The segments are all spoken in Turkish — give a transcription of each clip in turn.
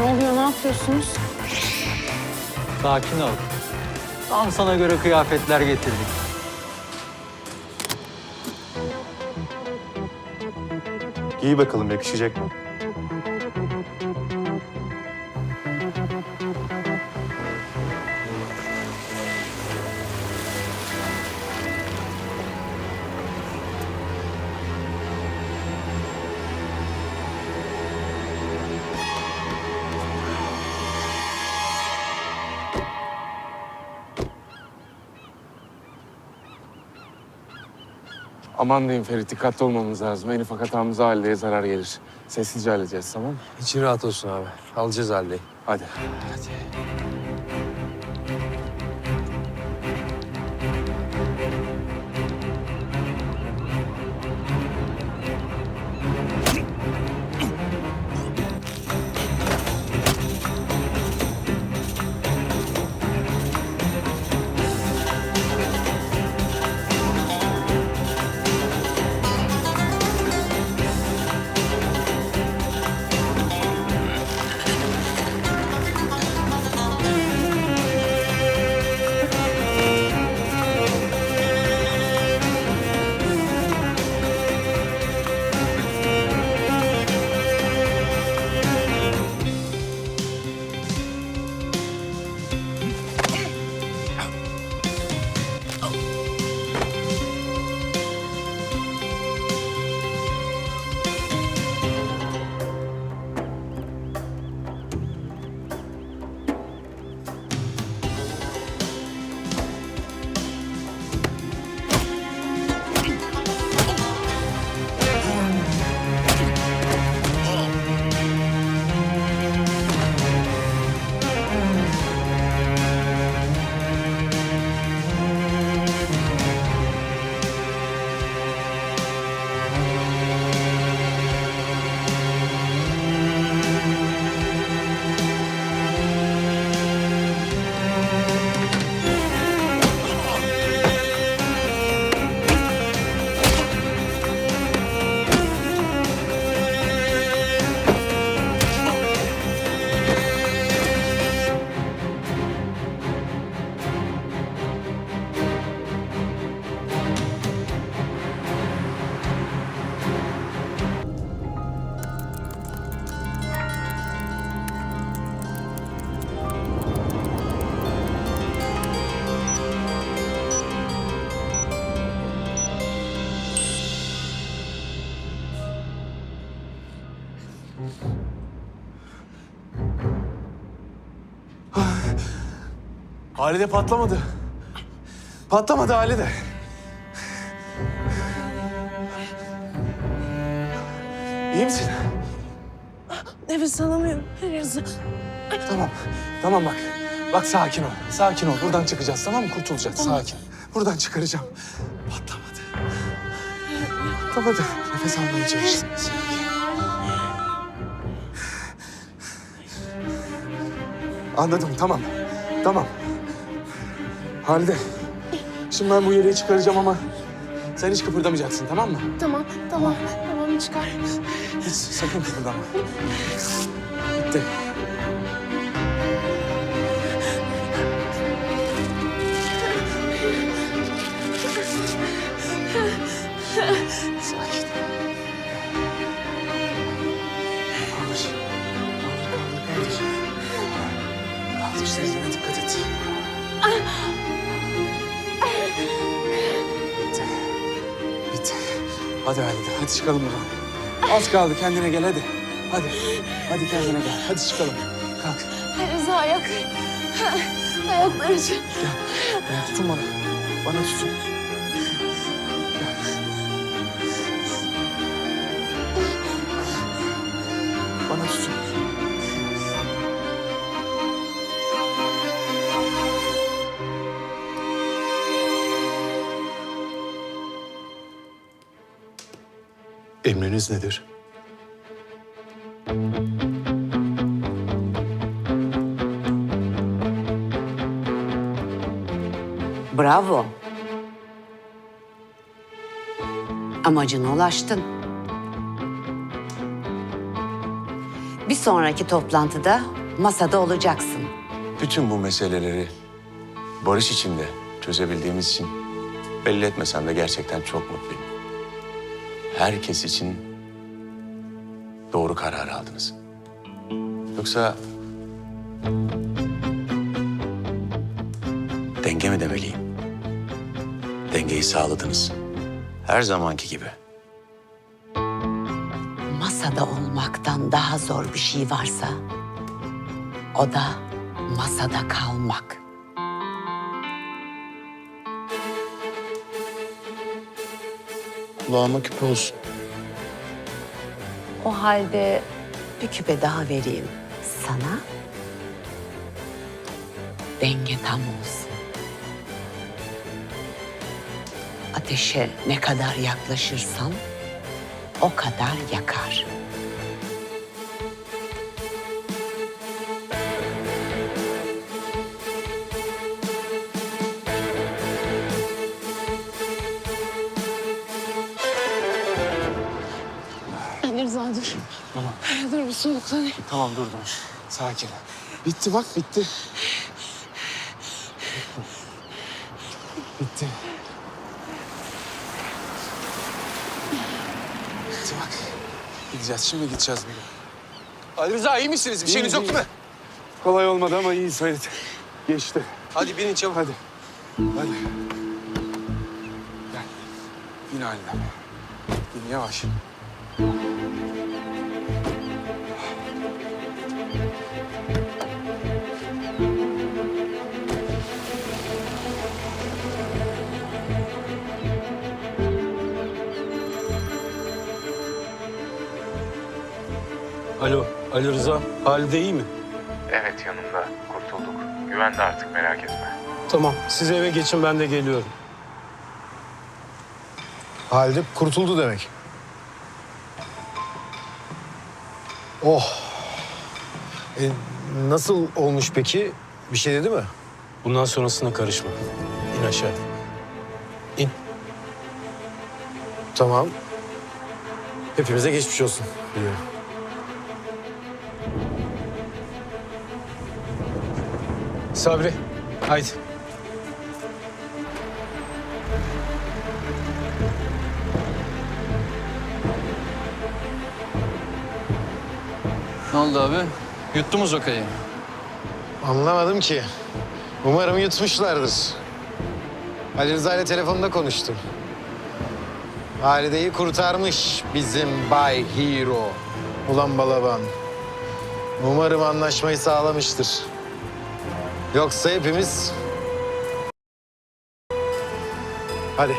Ne oluyor, ne yapıyorsunuz? Sakin ol. Tam sana göre kıyafetler getirdik. Giy bakalım yakışacak mı? Aman diyeyim Ferit, dikkatli olmamız lazım. En ufak hatamıza aileye zarar gelir. Sessizce halledeceğiz, tamam mı? İçin rahat olsun abi. Alacağız haldeyi. Hadi. Halide patlamadı. Patlamadı Halide. İyi misin? Nefes alamıyorum. Her Tamam. Tamam bak. Bak sakin ol. Sakin ol. Buradan çıkacağız tamam mı? Kurtulacağız. Sakin. Buradan çıkaracağım. Patlamadı. Patlamadı. Nefes almaya çalış. Sakin. Anladım. Tamam. Tamam. Halide. Şimdi ben bu yeleği çıkaracağım ama sen hiç kıpırdamayacaksın tamam mı? Tamam, tamam. Tamam çıkar. Hiç sakın kıpırdama. Bitti. Sakin. Kaldır. Kaldır, kaldır, kaldır. Kaldır, sözlerine dikkat et. Bitti. Hadi Halide, hadi çıkalım buradan. Az kaldı, kendine gel hadi. Hadi, hadi kendine gel. Hadi çıkalım. Kalk. Rıza ayak. Ayakları için. Gel, tutun bana. Bana tutun. Emriniz nedir? Bravo. Amacına ulaştın. Bir sonraki toplantıda masada olacaksın. Bütün bu meseleleri barış içinde çözebildiğimiz için belli etmesem de gerçekten çok mutluyum. Herkes için doğru karar aldınız. Yoksa denge mi demeliyim? Dengeyi sağladınız. Her zamanki gibi. Masada olmaktan daha zor bir şey varsa o da masada kalmak. Kulağıma küpe olsun. O halde bir küpe daha vereyim sana. Denge tam olsun. Ateşe ne kadar yaklaşırsan o kadar yakar. Bir soluklanayım. Tamam durdum. Sakin. Bitti bak bitti. Bitti. Bitti bak. Gideceğiz şimdi gideceğiz bir gün. Ali Rıza iyi misiniz? Bir şeyiniz yok değil mi? Kolay olmadı ama iyi Sait. Geçti. Hadi binin çabuk. Hadi. Hadi. Gel. Bin haline. Bin yavaş. Alo, Ali Rıza. Halide iyi mi? Evet yanımda. Kurtulduk. Güvende artık merak etme. Tamam, siz eve geçin ben de geliyorum. Halide kurtuldu demek. Oh. E, nasıl olmuş peki? Bir şey dedi mi? Bundan sonrasına karışma. İn aşağı. İn. Tamam. Hepimize geçmiş olsun. Biliyorum. Sabri, haydi. Ne oldu abi? Yuttu mu zokayı? Anlamadım ki. Umarım yutmuşlardır. Ali Rıza ile telefonda konuştum. Halide'yi kurtarmış bizim Bay Hero. Ulan Balaban. Umarım anlaşmayı sağlamıştır. Yoksa hepimiz... Hadi.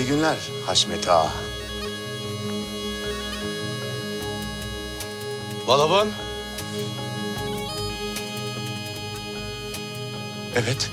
İyi günler Haşmet Ağa. Balaban. Evet.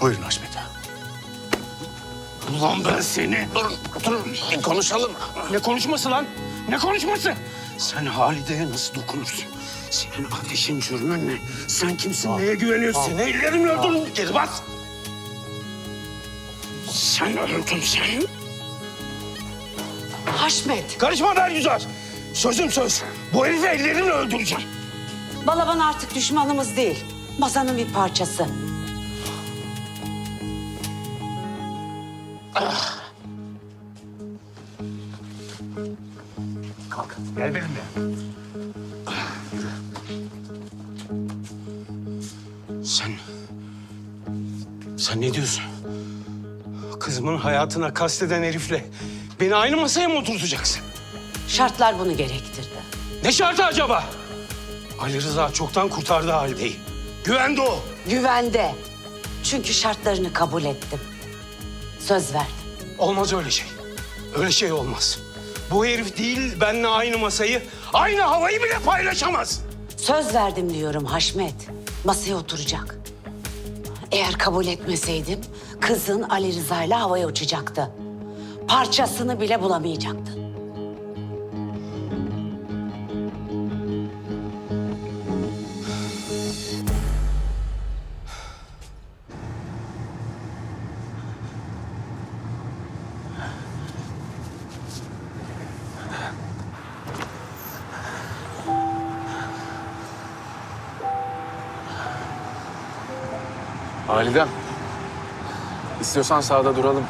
Buyurun Haşmet Ağa. Ulan ben seni... Dur, dur. Bir konuşalım. Ne konuşması lan? Ne konuşması? Sen Halide'ye nasıl dokunursun? Senin ateşin cürmün ne? Sen kimsin, neye güveniyorsun? Seni ellerimle öldürürüm. Geri bas. Sen öldün sen. Haşmet, Karışma Bergüzar. Sözüm söz. Bu herifi ellerimle öldüreceğim. Balaban artık düşmanımız değil. Masanın bir parçası. Gel benimle. Sen... Sen ne diyorsun? Kızımın hayatına kasteden herifle beni aynı masaya mı oturtacaksın? Şartlar bunu gerektirdi. Ne şartı acaba? Ali Rıza çoktan kurtardı Halide'yi. Güvende o. Güvende. Çünkü şartlarını kabul ettim. Söz verdim. Olmaz öyle şey. Öyle şey olmaz. Bu herif değil benimle aynı masayı, aynı havayı bile paylaşamaz. Söz verdim diyorum Haşmet. Masaya oturacak. Eğer kabul etmeseydim kızın Ali Rıza ile havaya uçacaktı. Parçasını bile bulamayacaktı. Halidem. İstiyorsan sağda duralım.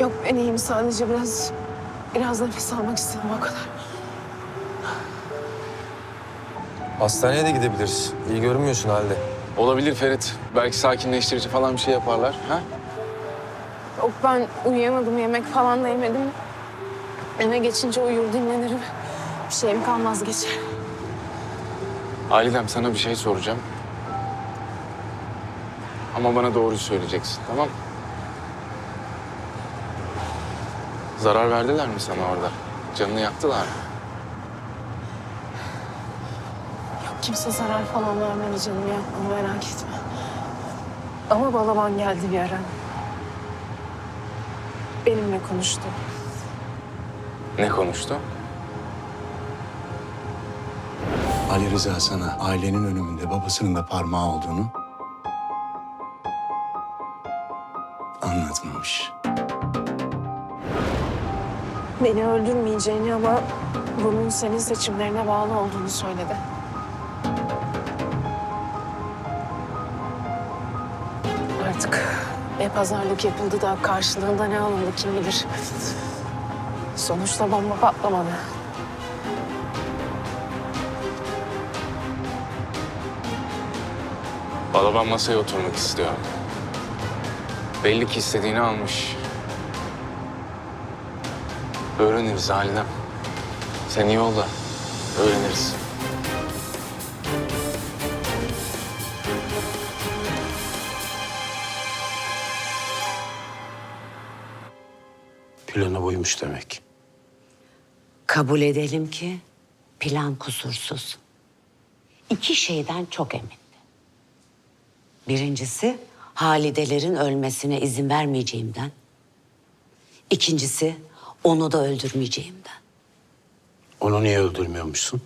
Yok ben iyiyim sadece biraz... Biraz nefes almak istedim o kadar. Hastaneye de gidebiliriz. İyi görünmüyorsun halde. Olabilir Ferit. Belki sakinleştirici falan bir şey yaparlar. Ha? Yok ben uyuyamadım, yemek falan da yemedim. Eve geçince uyur dinlenirim. Bir şeyim kalmaz geçer. Halidem sana bir şey soracağım. Ama bana doğruyu söyleyeceksin tamam mı? Zarar verdiler mi sana orada? Canını yaktılar mı? Yok kimse zarar falan vermedi canım ya. Onu merak etme. Ama balaban geldi bir ara. Benimle konuştu. Ne konuştu? Ali Rıza sana ailenin ölümünde babasının da parmağı olduğunu Beni öldürmeyeceğini ama bunun senin seçimlerine bağlı olduğunu söyledi. Artık ne pazarlık yapıldı da karşılığında ne alındı kim bilir. Sonuçta bomba patlamadı. Balaban masaya oturmak istiyor. Belli ki istediğini almış. Öğreniriz Halidem. Sen iyi ol da öğreniriz. Plana buymuş demek. Kabul edelim ki plan kusursuz. İki şeyden çok emindi. Birincisi Halidelerin ölmesine izin vermeyeceğimden. İkincisi onu da öldürmeyeceğim öldürmeyeceğimden. Onu niye öldürmüyormuşsun?